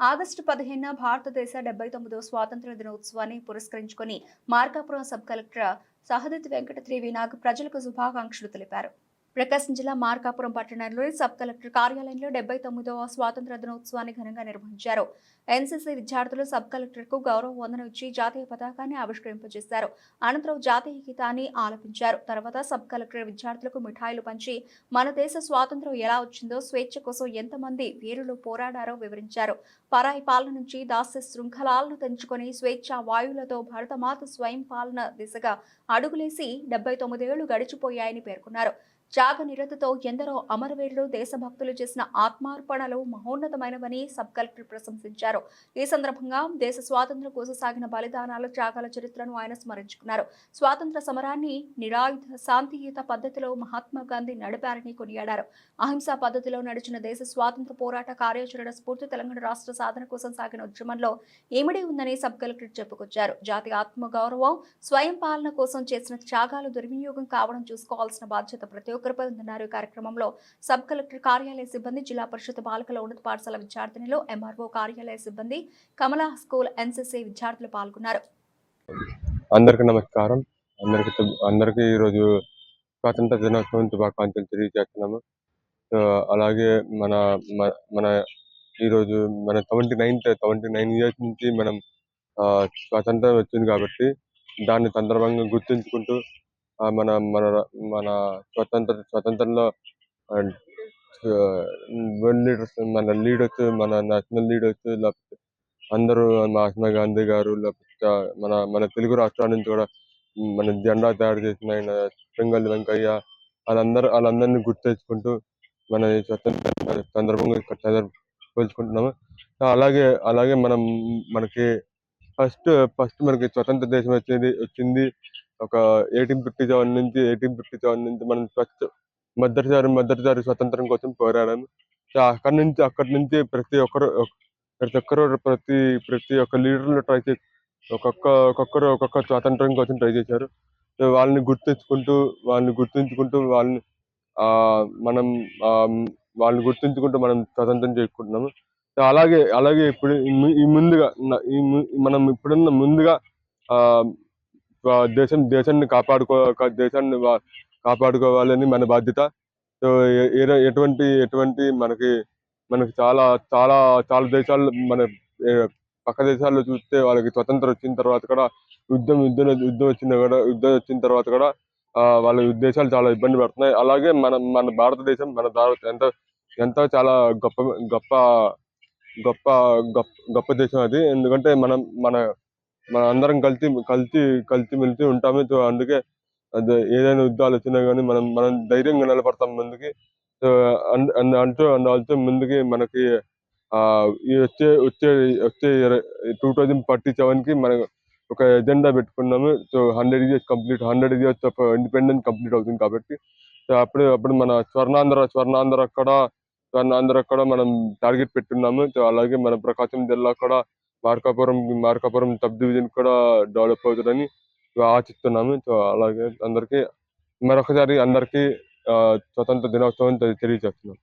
August పదిహేనున భారతదేశ డెబ్బై తొమ్మిదో స్వాతంత్ర దినోత్సవాన్ని పురస్కరించుకొని మార్కాపురం సబ్ కలెక్టర్ సహదిత్ వెంకట త్రివినాగ్ ప్రజలకు శుభాకాంక్షలు తెలిపారు. ప్రకాశం జిల్లా మార్కాపురం పట్టణంలోని సబ్ కలెక్టర్ కార్యాలయంలో డెబ్బై తొమ్మిదవ స్వాతంత్ర దినోత్సవాన్ని ఘనంగా నిర్వహించారు. ఎన్సీసీ విద్యార్థులు సబ్ కలెక్టర్కు గౌరవ వందనం ఇచ్చి జాతీయ పతాకాన్ని ఆవిష్కరింపజేశారు. అనంతరం జాతీయ గీతాన్ని ఆలపించారు. తర్వాత సబ్ కలెక్టర్ విద్యార్థులకు మిఠాయిలు పంచి మన దేశ స్వాతంత్రం ఎలా వచ్చిందో స్వేచ్ఛ కోసం ఎంతమంది వీరులు పోరాడారో వివరించారు. పరాయి పాలన నుంచి దాస్య శృంఖలాలను తెంచుకొని స్వేచ్ఛ వాయువులతో భరతమాత స్వయం పాలన దిశగా అడుగులేసి డెబ్బై తొమ్మిదేళ్ళు గడిచిపోయాయని పేర్కొన్నారు. త్యాగ నిరతతో ఎందరో అమరవీరులు దేశభక్తులు చేసిన ఆత్మార్పణలు మహోన్నతమైనవని సబ్ కలెక్టర్ ప్రశంసించారు. ఈ సందర్భంగా దేశ స్వాతంత్ర్యం కోసం సాగిన బలిదానాలు త్యాగాల చరిత్రను ఆయన స్మరించుకున్నారు. స్వాతంత్ర సమరాన్ని నిరాయుధ శాంతియుత పద్ధతిలో మహాత్మా గాంధీ నడిపారని కొనియాడారు. అహింసా పద్ధతిలో నడిచిన దేశ స్వాతంత్ర పోరాట కార్యాచరణ స్ఫూర్తి తెలంగాణ రాష్ట్ర సాధన కోసం సాగిన ఉద్యమంలో ఏమిడి ఉందని సబ్ కలెక్టర్ చెప్పుకొచ్చారు. జాతి ఆత్మ గౌరవం స్వయం పాలన కోసం చేసిన త్యాగాలు దుర్వినియోగం కావడం చూసుకోవాల్సిన బాధ్యత ప్రతి ఒక్కరిపై కార్యక్రమంలో సబ్ కలెక్టర్ కార్యాలయ సిబ్బంది జిల్లా పరిషత్ బాలికల ఉన్నత పాఠశాల విద్యార్థినిలు ఎంఆర్ఓ కార్యాలయ సిబ్బంది కమలా స్కూల్ ఎన్సీసీ విద్యార్థులు పాల్గొన్నారు. అందరికీ నమస్కారం. అందరికి అందరికీ ఈరోజు స్వాతంత్ర దినోత్సవం శుభాకాంక్షలు తెలియజేస్తున్నాము. సో అలాగే మన మన ఈరోజు మన seventy ninth seventy nine years నుంచి మనం ఆ, స్వాతంత్రం వచ్చింది కాబట్టి దాన్ని సందర్భంగా గుర్తుంచుకుంటూ మన మన మన స్వతంత్ర స్వతంత్రంలో లీడర్స్ మన లీడర్స్ మన నేషనల్ లీడర్స్ లేకపోతే అందరూ మహాత్మా గాంధీ గారు లేకపోతే మన మన తెలుగు రాష్ట్రాల నుంచి కూడా మన జెండా తయారు చేసిన ఆయన పింగళి వెంకయ్య వాళ్ళందరూ వాళ్ళందరినీ గుర్తు తెచ్చుకుంటూ మన స్వతంత్ర సందర్భంగా ఇక్కడ పోల్చుకుంటున్నాము. అలాగే అలాగే మనం మనకి ఫస్ట్ ఫస్ట్ మనకి స్వతంత్ర దేశం వచ్చేది వచ్చింది ఒక ఎయిటీన్ ఫిఫ్టీ సెవెన్ నుంచి ఎయిటీన్ ఫిఫ్టీ సెవెన్ నుంచి మనం స్వచ్ఛ మొదటిసారి మొదటిసారి స్వతంత్రం కోసం పోరాడాము. సో అక్కడి నుంచి అక్కడి నుంచి ప్రతి ఒక్కరు ప్రతి ఒక్కరు ప్రతి ప్రతి ఒక్క లీడర్లు ట్రై చేసి ఒక్కొక్క ఒక్కొక్కరు ఒక్కొక్క స్వాతంత్రం కోసం ట్రై చేశారు. సో వాళ్ళని గుర్తించుకుంటూ వాళ్ళని గుర్తుంచుకుంటూ వాళ్ళని ఆ మనం వాళ్ళని గుర్తుంచుకుంటూ మనం స్వతంత్రం చేసుకుంటున్నాము. సో అలాగే అలాగే ఇప్పుడు ఈ ముందుగా ఈ మనం ఇప్పుడున్న ముందుగా ఆ దేశం దేశాన్ని కాపాడుకో దేశాన్ని కాపాడుకోవాలని మన బాధ్యత. సో ఎటువంటి ఎటువంటి మనకి మనకి చాలా చాలా చాలా దేశాలు మన పక్క దేశాల్లో చూస్తే వాళ్ళకి స్వతంత్రం వచ్చిన తర్వాత కూడా యుద్ధం యుద్ధం యుద్ధం వచ్చిన కూడా యుద్ధం వచ్చిన తర్వాత కూడా వాళ్ళ దేశాలు చాలా ఇబ్బంది పడుతున్నాయి. అలాగే మన మన భారతదేశం మన భారత ఎంత ఎంతో చాలా గొప్ప గొప్ప గొప్ప గొప్ప గొప్ప దేశం అది. ఎందుకంటే మనం మన మన అందరం కలిసి కలిసి కలిసి మెలిసి ఉంటాము. సో అందుకే అది ఏదైనా యుద్ధాలు వచ్చినా కానీ మనం మనం ధైర్యంగా నిలబడతాం ముందుకి. సో అన్- అంటూ అండ్ ఆల్సో ముందుకి మనకి ఆ ఈ వచ్చే వచ్చే వచ్చే టూ థౌజండ్ ఫార్టీ సెవెన్కి మనం ఒక ఎజెండా పెట్టుకున్నాము. So hundred years complete hundred years of independence complete అవుతుంది కాబట్టి. సో అప్పుడు అప్పుడు మన స్వర్ణాంధ్ర స్వర్ణాంధ్ర కూడా స్వర్ణాంధ్ర కూడా మనం టార్గెట్ పెట్టున్నాము. సో అలాగే మన ప్రకాశం జిల్లా కూడా మార్కాపురం మార్కాపురం సబ్ డివిజన్ కూడా డెవలప్ అవుతుందని ఆశిస్తున్నాము. సో అలాగే అందరికీ మరొకసారి అందరికీ ఆ, స్వతంత్ర దినోత్సవం తెలియజేస్తున్నాం.